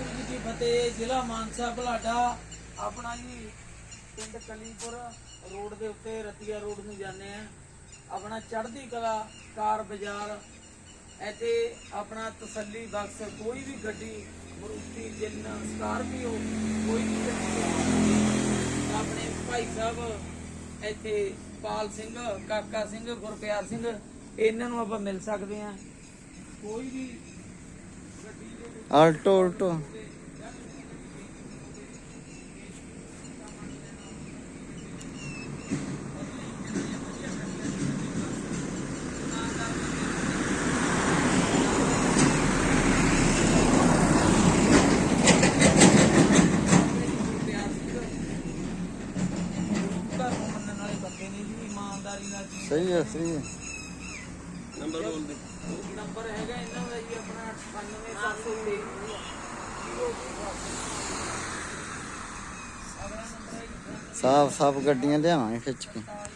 ਵਾਹਿਗੁਰੂ ਜੀ ਕੀ ਫਤਿਹ, ਜ਼ਿਲ੍ਹਾ ਮਾਨਸਾ, ਬਲਾਡਾ, ਆਪਣਾ ਜੀ ਪਿੰਡ ਕਲੀਪੁਰ ਰੋਡ ਦੇ ਉੱਤੇ ਰਤੀਆ ਰੋਡ ਨੂੰ ਜਾਂਦੇ ਆ ਆਪਣਾ ਚੜ੍ਹਦੀ ਕਲਾ, ਕਾਰ ਬਾਜ਼ਾਰ, ਇੱਥੇ ਆਪਣਾ ਤਸੱਲੀ ਬਖਸ਼, ਕੋਈ ਵੀ ਗੱਡੀ, ਮਰੂਤੀ, ਜਿੰਨ, ਸਕਾਰਪੀਓ, ਕੋਈ ਵੀ ਗੱਡੀ। ਆਪਣੇ ਭਾਈ ਸਾਹਿਬ, ਇੱਥੇ ਪਾਲ ਸਿੰਘ, ਕਾਕਾ ਸਿੰਘ, ਗੁਰਪਿਆਰ ਸਿੰਘ, ਇਹਨਾਂ ਨੂੰ ਆਪਾਂ ਮਿਲ ਸਕਦੇ ਆ ਕੋਈ ਵੀ ਗੱਡੀ ਦੇ ਵਿੱਚ ਆਲਟੋ ਉਲਟੋ ਗੁਰਪਿਆਰ ਸਿੰਘ ਧਰਮ ਮੰਨਣ ਵਾਲੇ ਬੰਦੇ ਨੇ ਜੀ ਇਮਾਨਦਾਰੀ ਨਾਲ ਜੀ ਸਹੀ ਹੈ ਸਹੀ ਹੈ ਨੰਬਰ ਬੋਲ ਦੇ ਨੰਬਰ ਹੈਗਾ ਇਹਨਾਂ ਦਾ ਜੀ ਆਪਣਾ 98723 ਅਗਲਾ ਨੰਬਰ ਹੈ ਜੀ ਸਾਫ਼ ਸਾਫ਼ ਗੱਡੀਆਂ ਲਿਆਵਾਂਗੇ ਖਿੱਚ ਕੇ। 205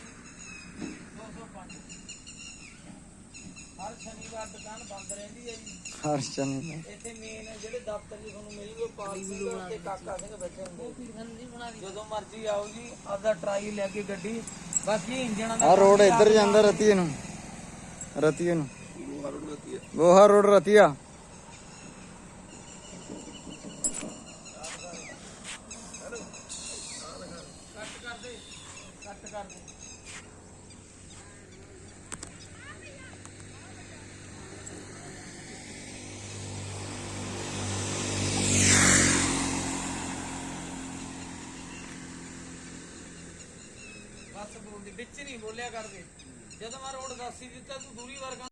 ਹਰ ਸ਼ਨੀਵਾਰ ਦੁਕਾਨ ਬੰਦ ਰਹਿੰਦੀ ਹੈ ਜੀ। ਹਰ ਚੰਨ ਇੱਥੇ ਮੇਨ ਜਿਹੜੇ ਦਫ਼ਤਰ ਜੀ ਤੁਹਾਨੂੰ ਮਿਲਣਗੇ ਪਾਲ ਸਿੰਘ ਤੇ ਕਾਕਾ ਸਿੰਘ ਬੈਠੇ ਹੁੰਦੇ ਜਦੋਂ ਮਰਜ਼ੀ ਆਓ ਜੀ ਆਪਦਾ ਟਰਾਈ ਲੈ ਕੇ ਗੱਡੀ। ਬਾਕੀ ਇੰਜਣਾਂ ਦਾ ਆ ਰੋਡ ਇੱਧਰ ਜਾਂਦਾ ਰਤੀਏ ਨੂੰ। ਰਤੀਏ ਨੂੰ। ਗੋਹਾ ਰੋਡ ਰਤੀਆ। ਕੱਟ ਕਰ ਕੱਟ ਕਰ ਬਸ ਬੋਲ ਵਿੱਚ ਨਹੀਂ ਬੋਲਿਆ ਕਰਦੇ। ਜਦੋਂ ਮੈਂ ਰੋਡ ਦੱਸ ਦਿੱਤਾ, ਤੂੰ ਦੂਰੀ ਵਰਗਾ